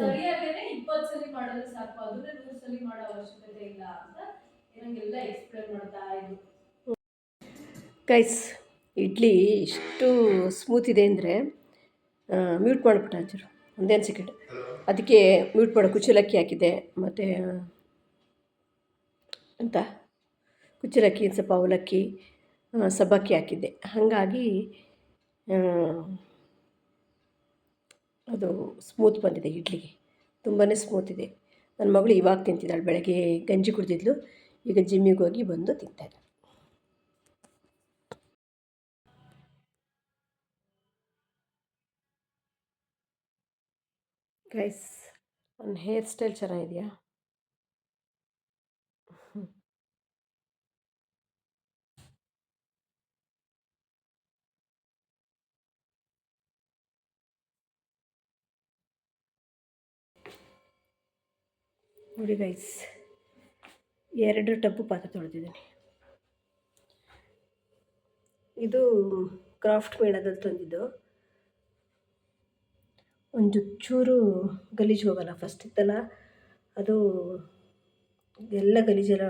ಸರಿಯಾಗೇನೆ ಇಪ್ಪತ್ತು ಸಲ ಮಾಡಿದ್ರೆ ಸಾಕು. ಅದನ್ನೇ ನೂರು ಸಲ ಮಾಡೋ ಅವಶ್ಯಕತೆ ಇಲ್ಲ ಅಂತ ನಂಗೆಲ್ಲ ಎಕ್ಸ್ಪ್ಲೇನ್ ಮಾಡ್ತಾ ಇದ್ರು. ಗೈಸ್ ಇಡ್ಲಿ ಇಷ್ಟು ಸ್ಮೂತ್ ಇದೆ ಅಂದರೆ ಮ್ಯೂಟ್ ಮಾಡಿಬಿಟ್ಟು ಹಚ್ಚರು ಒಂದೇನು ಒಂದು ಸೆಕೆಂಡ್ ಅದಕ್ಕೆ ಮ್ಯೂಟ್ ಮಾಡೋ ಕುಚ್ಚಲಕ್ಕಿ ಹಾಕಿದ್ದೆ. ಮತ್ತು ಅಂತ ಕುಚ್ಚಲಕ್ಕಿ, ಸ್ವಲ್ಪ ಅವಲಕ್ಕಿ ಸಬ್ಬಕ್ಕಿ ಹಾಕಿದ್ದೆ. ಹಾಗಾಗಿ ಅದು ಸ್ಮೂತ್ ಬಂದಿದೆ ಇಡ್ಲಿಗೆ. ತುಂಬಾ ಸ್ಮೂತ್ ಇದೆ. ನನ್ನ ಮಗಳು ಇವಾಗ ತಿಂತಿದ್ದಾಳೆ. ಬೆಳಗ್ಗೆ ಗಂಜಿ ಕುಡಿದಿದ್ಲು. ಈಗ ಜಿಮ್ಮಿಗೆ ಹೋಗಿ ಬಂದು ತಿಂತಾಯಿದ್ದಾಳೆ ಗೈಸ್ ನನ್ನ ಹೇರ್ ಸ್ಟೈಲ್ ಚೆನ್ನಾಗಿದೆಯಾ? ನೋಡಿ ಗೈಸ್ ಎರಡು ಟಬ್ಬು ಪಾತ್ರೆ ತೊಳೆದಿದ್ದೀನಿ. ಇದು ಕ್ರಾಫ್ಟ್ ಮೇಳದಲ್ಲಿ ತಂದಿದ್ದು. ಒಂದು ಚೂರು ಗಲೀಜು ಹೋಗಲ್ಲ ಫಸ್ಟ್ ಇತ್ತಲ್ಲ ಅದು ಎಲ್ಲ ಗಲೀಜೆಲ್ಲ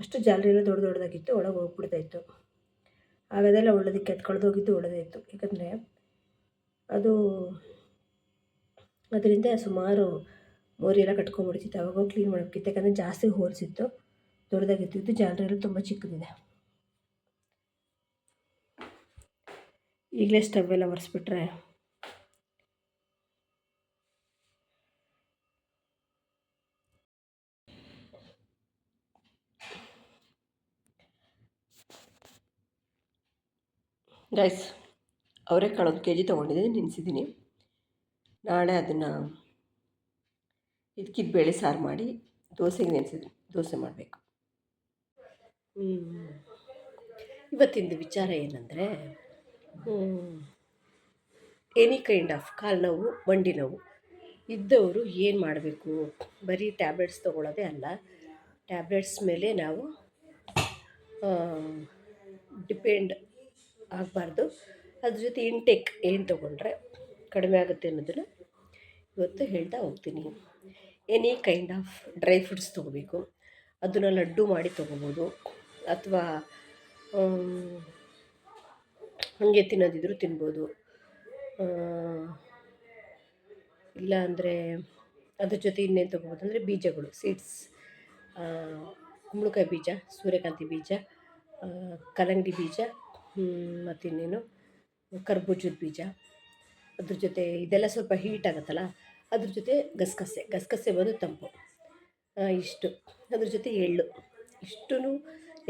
ಅಷ್ಟು ಜಾಲರಿ ಎಲ್ಲ ದೊಡ್ಡ ದೊಡ್ಡದಾಗಿತ್ತು, ಒಳಗೆ ಹೋಗ್ಬಿಡ್ತಾಯಿತ್ತು ಆಗ ಅದೆಲ್ಲ ಒಳ್ಳೆದಕ್ಕೆ ಅದು ಕಳೆದೋಗಿದ್ದು ಇತ್ತು. ಯಾಕಂದರೆ ಅದು ಅದರಿಂದ ಸುಮಾರು ಮೋರಿ ಎಲ್ಲ ಕಟ್ಕೊಂಡ್ಬಿಡ್ತಿತ್ತು ಅವಾಗ ಕ್ಲೀನ್ ಮಾಡಬೇಕಿತ್ತು. ಯಾಕಂದರೆ ಜಾಸ್ತಿ ಹೋಲ್ಸ್ ಇತ್ತು ದೊಡ್ಡದಾಗಿತ್ತು ಎಲ್ಲ ತುಂಬ ಚಿಕ್ಕದಿದೆ. ಈಗಲೇ ಸ್ಟವ್ ಎಲ್ಲ ಒರೆಸ್ಬಿಟ್ರೆ. ಗೈಸ್ ಅವರೆಕಾಳು ಒಂದು ಕೆ ಜಿ ತೊಗೊಂಡಿದ್ದೀನಿ ನೆನೆಸಿದ್ದೀನಿ ನಾಳೆ ಅದನ್ನು ಇದಕ್ಕಿದ್ದು ಬೇಳೆ ಸಾರು ಮಾಡಿ ದೋಸೆಗೆ ನೆನೆಸಿದ್ರೆ ದೋಸೆ ಮಾಡಬೇಕು. ಇವತ್ತಿಂದು ವಿಚಾರ ಏನಂದರೆ ಎನಿ ಕೈಂಡ್ ಆಫ್ ಕಾಲು ನೋವು ಮಂಡಿ ನೋವು ಇದ್ದವರು ಏನು ಮಾಡಬೇಕು? ಬರೀ ಟ್ಯಾಬ್ಲೆಟ್ಸ್ ತೊಗೊಳ್ಳೋದೇ ಅಲ್ಲ, ಟ್ಯಾಬ್ಲೆಟ್ಸ್ ಮೇಲೆ ನಾವು ಡಿಪೆಂಡ್ ಆಗಬಾರ್ದು. ಅದ್ರ ಜೊತೆ ಇಂಟೇಕ್ ಏನು ತೊಗೊಂಡ್ರೆ ಕಡಿಮೆ ಆಗುತ್ತೆ ಅನ್ನೋದನ್ನು ಇವತ್ತು ಹೇಳ್ತಾ ಹೋಗ್ತೀನಿ. Any kind of dry fruits ತೊಗೋಬೇಕು. ಅದನ್ನು ಲಡ್ಡು ಮಾಡಿ ತೊಗೋಬೋದು. ಅಥವಾ ಹಾಗೆ ತಿನ್ನೋದಿದ್ರು ತಿನ್ಬೋದು. ಇಲ್ಲ ಅಂದರೆ ಅದ್ರ ಜೊತೆ ಇನ್ನೇನು ತೊಗೋಬೋದು ಅಂದರೆ ಬೀಜಗಳು ಸೀಡ್ಸ್ ಕುಂಬಳಕಾಯಿ ಬೀಜ, ಸೂರ್ಯಕಾಂತಿ ಬೀಜ ಕಲಂಗಡಿ ಬೀಜ ಮತ್ತಿನ್ನೇನು, ಕರ್ಬೂಜದ ಬೀಜ. ಅದ್ರ ಜೊತೆ ಇದೆಲ್ಲ ಸ್ವಲ್ಪ ಹೀಟ್ ಆಗುತ್ತಲ್ಲ ಅದ್ರ ಜೊತೆ ಗಸಗಸೆ ಗಸಗಸೆ ಬಂದು ತಂಪು. ಇಷ್ಟು. ಅದ್ರ ಜೊತೆ ಎಳ್ಳು. ಇಷ್ಟೂ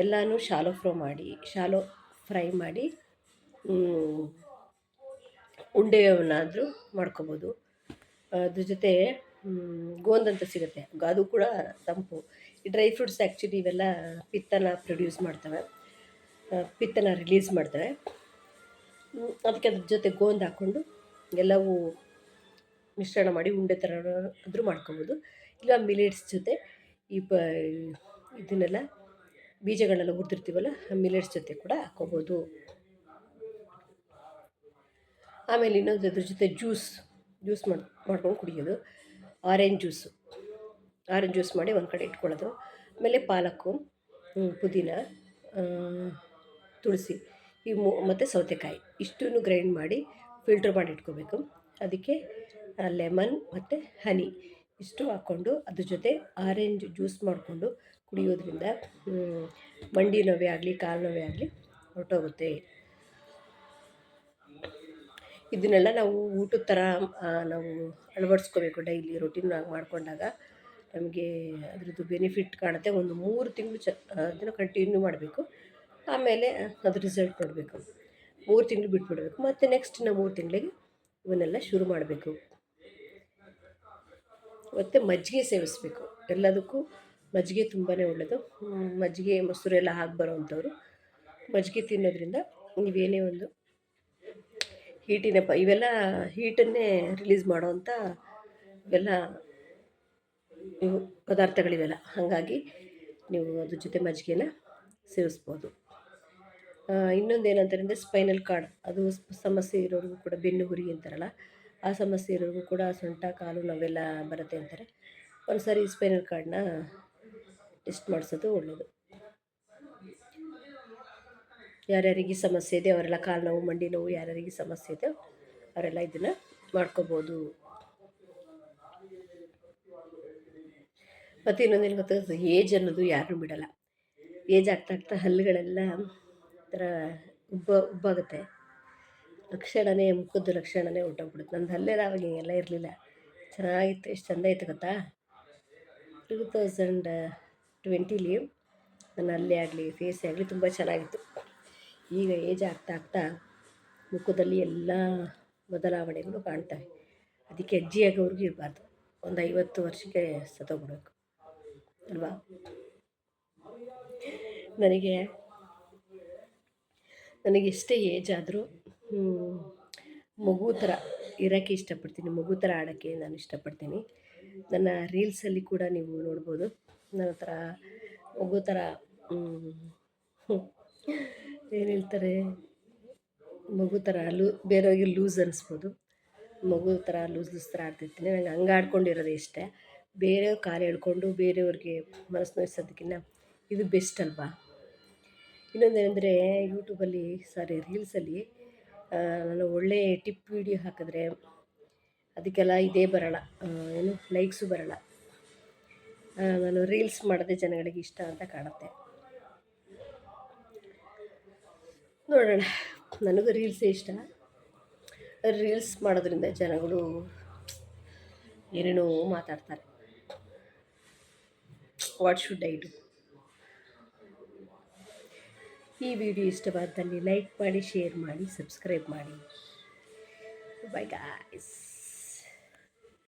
ಎಲ್ಲನೂ ಶಾಲೋ ಫ್ರೈ ಮಾಡಿ, ಶಾಲೋ ಫ್ರೈ ಮಾಡಿ ಉಂಡೆಯವನ್ನಾದರೂ ಮಾಡ್ಕೋಬೋದು. ಅದ್ರ ಜೊತೆ ಗೋಂದ್ ಅಂತ ಸಿಗುತ್ತೆ. ಅದು ಕೂಡ ತಂಪು. ಈ ಡ್ರೈ ಫ್ರೂಟ್ಸ್ ಆ್ಯಕ್ಚುಲಿ ಇವೆಲ್ಲ ಪಿತ್ತನ ಪ್ರೊಡ್ಯೂಸ್ ಮಾಡ್ತವೆ. ಪಿತ್ತನ ರಿಲೀಸ್ ಮಾಡ್ತವೆ. ಅದಕ್ಕೆ ಅದ್ರ ಜೊತೆ ಗೋಂದ್ ಹಾಕ್ಕೊಂಡು ಎಲ್ಲವೂ ಮಿಶ್ರಣ ಮಾಡಿ ಉಂಡೆ ಥರ ಆದರೂ ಮಾಡ್ಕೊಬೋದು. ಇಲ್ಲ ಮಿಲೆಟ್ಸ್ ಜೊತೆ ಈ ಪ, ಇದನ್ನೆಲ್ಲ ಬೀಜಗಳನ್ನೆಲ್ಲ ಹುರಿದಿರ್ತೀವಲ್ಲ, ಆ ಮಿಲೆಟ್ಸ್ ಜೊತೆ ಕೂಡ ಹಾಕ್ಕೋಬೋದು ಆಮೇಲೆ ಇನ್ನೊಂದು ಅದ್ರ ಜೊತೆ ಜ್ಯೂಸ್ ಜ್ಯೂಸ್ ಮಾಡಿ, ಮಾಡ್ಕೊಂಡು ಕುಡಿಯೋದು. ಆರೆಂಜ್ ಜ್ಯೂಸು ಆರೆಂಜ್ ಜ್ಯೂಸ್ ಮಾಡಿ ಒಂದು ಕಡೆ ಇಟ್ಕೊಳ್ಳೋದು. ಆಮೇಲೆ ಪಾಲಕ್ಕು ಪುದೀನ ತುಳಸಿ, ಈ ಮೂ, ಮತ್ತು ಸೌತೆಕಾಯಿ ಇಷ್ಟನ್ನು ಗ್ರೈಂಡ್ ಮಾಡಿ ಫಿಲ್ಟ್ರ್ ಮಾಡಿ ಇಟ್ಕೋಬೇಕು. ಅದಕ್ಕೆ ಲೆಮನ್ ಮತ್ತು ಹನಿ ಇಷ್ಟು ಹಾಕ್ಕೊಂಡು ಅದ್ರ ಜೊತೆ ಆರೆಂಜ್ ಜ್ಯೂಸ್ ಮಾಡಿಕೊಂಡು ಕುಡಿಯೋದ್ರಿಂದ ಮಂಡಿ ನೋವೇ ಆಗಲಿ, ಕಾಲು ನೋವೇ ಆಗಲಿ ಹೊರಟೋಗುತ್ತೆ. ಇದನ್ನೆಲ್ಲ ನಾವು ಊಟದ ಥರ ನಾವು ಅಳವಡಿಸ್ಕೋಬೇಕು. ಡೈಲಿ ರೊಟೀನ್ ಮಾಡಿಕೊಂಡಾಗ ನಮಗೆ ಅದರದ್ದು ಬೆನಿಫಿಟ್ ಕಾಣುತ್ತೆ. ಒಂದು ಮೂರು ತಿಂಗಳು ಚ ಅದನ್ನು ಕಂಟಿನ್ಯೂ ಮಾಡಬೇಕು. ಆಮೇಲೆ ಅದು ರಿಸಲ್ಟ್ ನೋಡಬೇಕು. ಮೂರು ತಿಂಗಳು ಬಿಟ್ಬಿಡಬೇಕು. ಮತ್ತು ನೆಕ್ಸ್ಟ್ ನಾವು ಮೂರು ತಿಂಗಳಿಗೆ ಇವನ್ನೆಲ್ಲ ಶುರು ಮಾಡಬೇಕು. ಮತ್ತು ಮಜ್ಜಿಗೆ ಸೇವಿಸಬೇಕು. ಎಲ್ಲದಕ್ಕೂ ಮಜ್ಜಿಗೆ ತುಂಬಾ ಒಳ್ಳೆಯದು ಮಜ್ಜಿಗೆ ಮೊಸರು ಎಲ್ಲ ಹಾಕಿ ಬರೋವಂಥವ್ರು. ಮಜ್ಜಿಗೆ ತಿನ್ನೋದ್ರಿಂದ ನೀವೇನೇ ಒಂದು ಹೀಟಿನ ಪ, ಇವೆಲ್ಲ ಹೀಟನ್ನೇ ರಿಲೀಸ್ ಮಾಡೋವಂಥ ಇವೆಲ್ಲ ಇವು, ಪದಾರ್ಥಗಳಿವೆಲ್ಲ. ಹಾಗಾಗಿ ನೀವು ಅದ್ರ ಜೊತೆ ಮಜ್ಜಿಗೆನ ಸೇವಿಸ್ಬೋದು. ಇನ್ನೊಂದು ಏನಂತಾರೆ ಅಂದರೆ ಸ್ಪೈನಲ್ ಕಾರ್ಡ್ ಅದು ಸಮಸ್ಯೆ ಇರೋರಿಗೂ ಕೂಡ ಬೆನ್ನು ಹುರಿ ಅಂತಾರಲ್ಲ ಆ ಸಮಸ್ಯೆ ಇರೋರಿಗೂ ಕೂಡ ಸೊಂಟ, ಕಾಲು ನೋವೆಲ್ಲ ಬರುತ್ತೆ ಅಂತಾರೆ. ಒಂದು ಸಾರಿ ಸ್ಪೈನಲ್ ಕಾರ್ಡ್ನ ಟೆಸ್ಟ್ ಮಾಡಿಸೋದು ಒಳ್ಳೆಯದು ಯಾರ್ಯಾರಿಗೆ ಸಮಸ್ಯೆ ಇದೆ ಅವರೆಲ್ಲ ಕಾಲು ನೋವು, ಮಂಡಿ ನೋವು ಯಾರ್ಯಾರಿಗೆ ಸಮಸ್ಯೆ ಇದೆ ಅವರೆಲ್ಲ ಇದನ್ನು ಮಾಡ್ಕೋಬೋದು. ಮತ್ತು ಇನ್ನೊಂದೇನು ಗೊತ್ತಾಗುತ್ತೆ ಏಜ್ ಅನ್ನೋದು ಯಾರನ್ನೂ ಬಿಡಲ್ಲ. ಏಜ್ ಆಗ್ತಾ ಆಗ್ತಾ ಹಲ್ಲುಗಳೆಲ್ಲ ಒಂಥರ ಉಬ್ಬ, ಉಬ್ಬಾಗುತ್ತೆ. ಲಕ್ಷಣವೇ ಮುಖದ ಲಕ್ಷಣನೇ ಹೊರ್ಟೋಗ್ಬಿಡುತ್ತೆ ನಂದು ಹಲ್ಲೆಲ್ಲ ಅವಾಗ ಹಿಂಗೆಲ್ಲ ಇರಲಿಲ್ಲ. ಚೆನ್ನಾಗಿತ್ತು. ಎಷ್ಟು ಚೆಂದ ಇತ್ತು ಗೊತ್ತಾ? ಟೂ ತೌಸಂಡ್ ಟ್ವೆಂಟಿಲಿ ನನ್ನ ಅಲ್ಲೇ ಆಗಲಿ ಫೇಸೇ ಆಗಲಿ ತುಂಬ ಚೆನ್ನಾಗಿತ್ತು. ಈಗ ಏಜ್ ಆಗ್ತಾ ಆಗ್ತಾ ಮುಖದಲ್ಲಿ ಎಲ್ಲ ಬದಲಾವಣೆಗಳು ಕಾಣ್ತವೆ. ಅದಕ್ಕೆ ಅಜ್ಜಿಯಾಗೋರ್ಗೂ ಇರಬಾರ್ದು. ಒಂದು ಐವತ್ತು ವರ್ಷಕ್ಕೆ ಸತ್ತೋಗ್ಬಿಡ್ಬೇಕು ಅಲ್ವಾ? ನನಗೆ ನನಗೆ ಎಷ್ಟೇ ಏಜ್ ಆದರೂ ಮಗು ಥರ ಇರೋಕ್ಕೆ ಇಷ್ಟಪಡ್ತೀನಿ. ಮಗು ಥರ ಆಡೋಕ್ಕೆ ನಾನು ಇಷ್ಟಪಡ್ತೀನಿ. ನನ್ನ ರೀಲ್ಸಲ್ಲಿ ಕೂಡ ನೀವು ನೋಡ್ಬೋದು. ನನ್ನ ಥರ ಮಗು ಥರ ಏನು ಹೇಳ್ತಾರೆ? ಮಗು ಥರ ಲೂ, ಬೇರೆಯವ್ರಿಗೆ ಲೂಸ್ ಅನಿಸ್ಬೋದು. ಮಗು ಥರ ಲೂಸ್ ಲೂಸ್ ಥರ ಆಡ್ತಿರ್ತೀನಿ. ನಂಗೆ ಹಂಗೆ ಆಡ್ಕೊಂಡಿರೋದೇ ಇಷ್ಟ. ಬೇರೆಯವ್ರ ಕಾಲು ಎಳ್ಕೊಂಡು ಬೇರೆಯವ್ರಿಗೆ ಮನಸ್ಸು ನೋಯಿಸೋದಕ್ಕಿಂತ ಇದು ಬೆಸ್ಟ್ ಅಲ್ವಾ? ಇನ್ನೊಂದೇನೆಂದರೆ ಯೂಟ್ಯೂಬಲ್ಲಿ ಸಾರಿ ರೀಲ್ಸಲ್ಲಿ ನಾನು ಒಳ್ಳೆ ಟಿಪ್ ವಿಡಿಯೋ ಹಾಕಿದ್ರೆ ಅದಕ್ಕೆಲ್ಲ ಇದೇ ಬರೋಲ್ಲ. ಏನು ಲೈಕ್ಸು ಬರೋಲ್ಲ. ನಾನು ರೀಲ್ಸ್ ಮಾಡಿದೆ ಜನಗಳಿಗೆ ಇಷ್ಟ ಅಂತ ಕಾಣುತ್ತೆ. ನೋಡೋಣ. ನನಗೂ ರೀಲ್ಸೇ ಇಷ್ಟ. ರೀಲ್ಸ್ ಮಾಡೋದ್ರಿಂದ ಜನಗಳು ಏನೇನೋ ಮಾತಾಡ್ತಾರೆ. ವಾಟ್ ಶುಡ್ ಐ ಡು ಈ ವಿಡಿಯೋ ಇಷ್ಟವಾದಲ್ಲಿ ಲೈಕ್ ಮಾಡಿ ಶೇರ್ ಮಾಡಿ ಸಬ್ಸ್ಕ್ರೈಬ್ ಮಾಡಿ. Bye guys